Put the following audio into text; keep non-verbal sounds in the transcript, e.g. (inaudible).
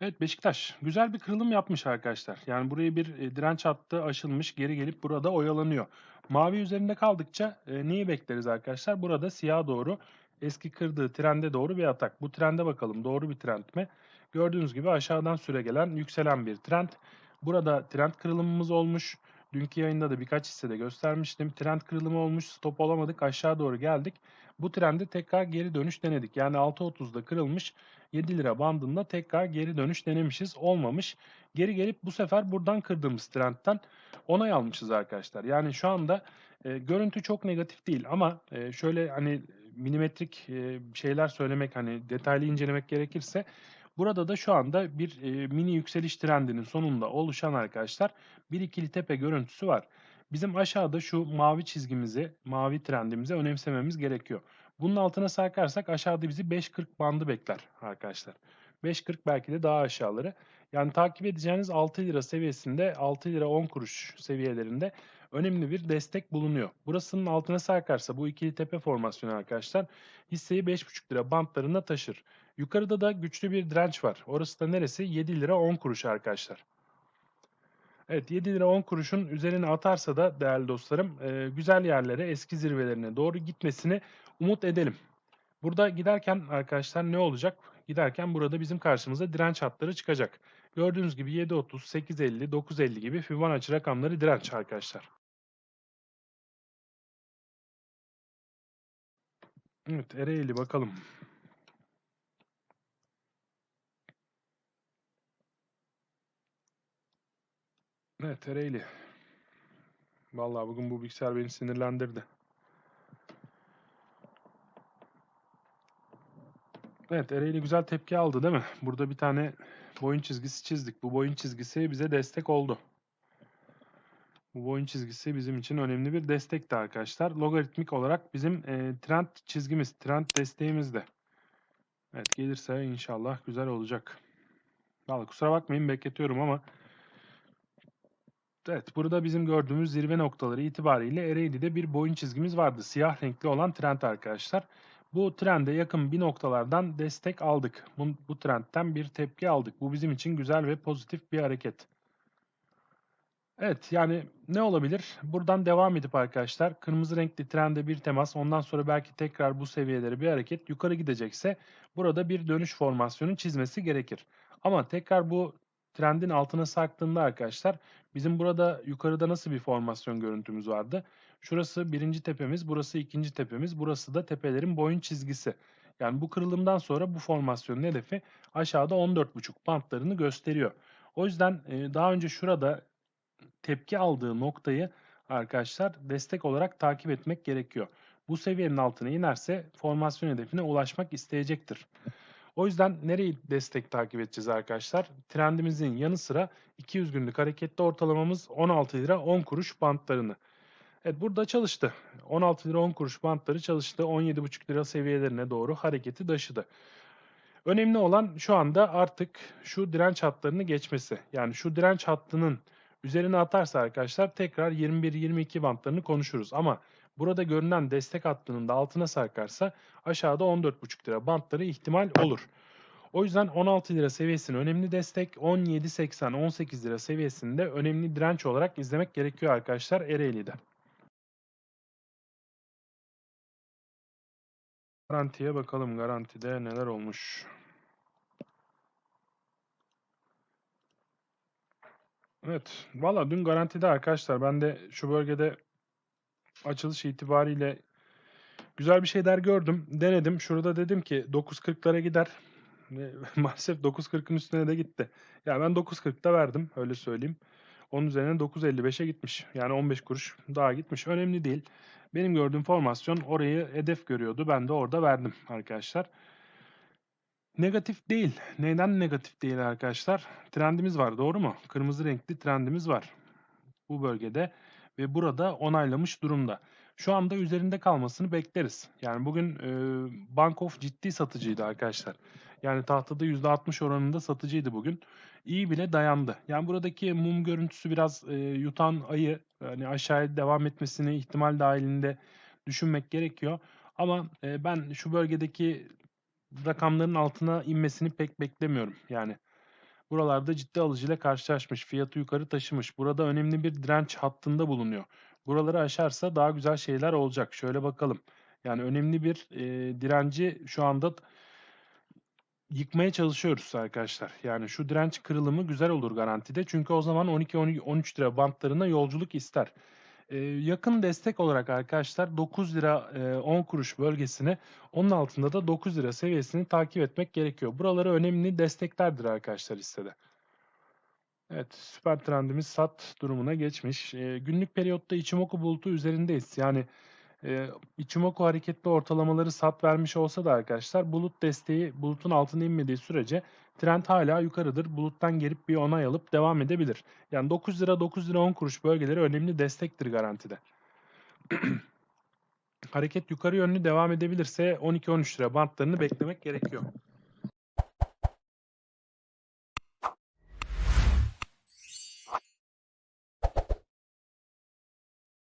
Evet, Beşiktaş güzel bir kırılım yapmış arkadaşlar. Yani buraya bir, eee, direnç hattı aşılmış, geri gelip burada oyalanıyor. Mavi üzerinde kaldıkça, eee, neyi bekleriz arkadaşlar? Burada siyaha doğru eski kırdığı trende doğru bir atak. Bu trende bakalım doğru bir trend mi? Gördüğünüz gibi aşağıdan süregelen yükselen bir trend. Burada trend kırılımımız olmuş. Dünkü yayında da birkaç hissede göstermiştim. Trend kırılımı olmuş, stop olamadık, aşağı doğru geldik. Bu trende tekrar geri dönüş denedik. Yani 6.30'da kırılmış, 7 lira bandında tekrar geri dönüş denemişiz. Olmamış. Geri gelip bu sefer buradan kırdığımız trendten onay almışız arkadaşlar. Yani şu anda e, görüntü çok negatif değil ama e, şöyle hani milimetrik e, şeyler söylemek hani detaylı incelemek gerekirse burada da şu anda bir e, mini yükseliş trendinin sonunda oluşan arkadaşlar bir ikili tepe görüntüsü var. Bizim aşağıda şu mavi çizgimizi, mavi trendimizi önemsememiz gerekiyor. Bunun altına sarkarsak aşağıda bizi 5.40 bandı bekler arkadaşlar. 5.40 belki de daha aşağıları. Yani takip edeceğiniz 6 lira seviyesinde 6 lira 10 kuruş seviyelerinde önemli bir destek bulunuyor. Burasının altına sarkarsa bu ikili tepe formasyonu arkadaşlar hisseyi 5.5 lira bantlarında taşır. Yukarıda da güçlü bir direnç var. Orası da neresi? 7 lira 10 kuruş arkadaşlar. Evet 7 lira 10 kuruşun üzerine atarsa da değerli dostlarım e, güzel yerlere eski zirvelerine doğru gitmesini umut edelim. Burada giderken arkadaşlar ne olacak? Giderken burada bizim karşımıza direnç hatları çıkacak. Gördüğünüz gibi 7.30, 8.50, 9.50 gibi Fibonacci rakamları direnç arkadaşlar. Evet Ereğli bakalım. Evet Ereğli. Vallahi bugün bu bilgisayar beni sinirlendirdi. Evet Ereğli güzel tepki aldı değil mi? Burada bir tane boyun çizgisi çizdik. Bu boyun çizgisi bize destek oldu. Bu boyun çizgisi bizim için önemli bir destekti arkadaşlar. Logaritmik olarak bizim e, trend çizgimiz, trend desteğimizde. Evet gelirse inşallah güzel olacak. Vallahi kusura bakmayın bekletiyorum ama Evet burada bizim gördüğümüz zirve noktaları itibariyle Ereğli'de bir boyun çizgimiz vardı. Siyah renkli olan trend arkadaşlar. Bu trende yakın bir noktalardan destek aldık. Bu, bu trendten bir tepki aldık. Bu bizim için güzel ve pozitif bir hareket. Evet yani ne olabilir? Buradan devam edip arkadaşlar kırmızı renkli trende bir temas ondan sonra belki tekrar bu seviyelere bir hareket yukarı gidecekse burada bir dönüş formasyonu çizmesi gerekir. Ama tekrar bu trendin altına sarktığında arkadaşlar bizim burada yukarıda nasıl bir formasyon görüntümüz vardı? Şurası birinci tepemiz, burası ikinci tepemiz, burası da tepelerin boyun çizgisi. Yani bu kırılımdan sonra bu formasyonun hedefi aşağıda 14.5 bantlarını gösteriyor. O yüzden daha önce şurada tepki aldığı noktayı arkadaşlar destek olarak takip etmek gerekiyor. Bu seviyenin altına inerse formasyon hedefine ulaşmak isteyecektir. O yüzden nereyi destek takip edeceğiz arkadaşlar? Trendimizin yanı sıra 200 günlük hareketli ortalamamız 16 lira 10 kuruş bantlarını. Evet burada çalıştı. 16 lira 10 kuruş bantları çalıştı. 17,5 lira seviyelerine doğru hareketi taşıdı. Önemli olan şu anda artık şu direnç hatlarını geçmesi. Yani şu direnç hattının üzerine atarsa arkadaşlar tekrar 21-22 bantlarını konuşuruz. Ama burada görünen destek hattının da altına sarkarsa aşağıda 14,5 lira bantları ihtimal olur. O yüzden 16 lira seviyesinin önemli destek, 17.80-18 lira seviyesinde önemli direnç olarak izlemek gerekiyor arkadaşlar Ereğli'de. Garantiye bakalım garantide neler olmuş. Evet. Valla dün garantide arkadaşlar ben de şu bölgede açılış itibariyle güzel bir şeyler gördüm. Denedim. Şurada dedim ki 9.40'lara gider. (laughs) Maalesef 9.40'ın üstüne de gitti. Ya yani ben 9.40'da verdim öyle söyleyeyim. Onun üzerine 9.55'e gitmiş. Yani 15 kuruş daha gitmiş. Önemli değil. Benim gördüğüm formasyon orayı hedef görüyordu. Ben de orada verdim arkadaşlar. Negatif değil. Neden negatif değil arkadaşlar? Trendimiz var doğru mu? Kırmızı renkli trendimiz var. Bu bölgede ve burada onaylamış durumda. Şu anda üzerinde kalmasını bekleriz. Yani bugün e, Bank of ciddi satıcıydı arkadaşlar. Yani tahtada %60 oranında satıcıydı bugün. İyi bile dayandı. Yani buradaki mum görüntüsü biraz e, yutan ayı hani aşağıya devam etmesini ihtimal dahilinde düşünmek gerekiyor. Ama e, ben şu bölgedeki rakamların altına inmesini pek beklemiyorum. Yani Buralarda ciddi alıcıyla karşılaşmış. Fiyatı yukarı taşımış. Burada önemli bir direnç hattında bulunuyor. Buraları aşarsa daha güzel şeyler olacak. Şöyle bakalım. Yani önemli bir e, direnci şu anda yıkmaya çalışıyoruz arkadaşlar. Yani şu direnç kırılımı güzel olur garantide. Çünkü o zaman 12-13 lira bantlarına yolculuk ister. Ee, yakın destek olarak arkadaşlar 9 lira e, 10 kuruş bölgesini onun altında da 9 lira seviyesini takip etmek gerekiyor. Buraları önemli desteklerdir arkadaşlar hissede. Evet süper trendimiz sat durumuna geçmiş. E, günlük periyotta Ichimoku bulutu üzerindeyiz. Yani e, Ichimoku hareketli ortalamaları sat vermiş olsa da arkadaşlar bulut desteği bulutun altına inmediği sürece trend hala yukarıdır. Buluttan gelip bir onay alıp devam edebilir. Yani 9 lira 9 lira 10 kuruş bölgeleri önemli destektir garantide. (clears throat) Hareket yukarı yönlü devam edebilirse 12-13 lira bantlarını beklemek gerekiyor.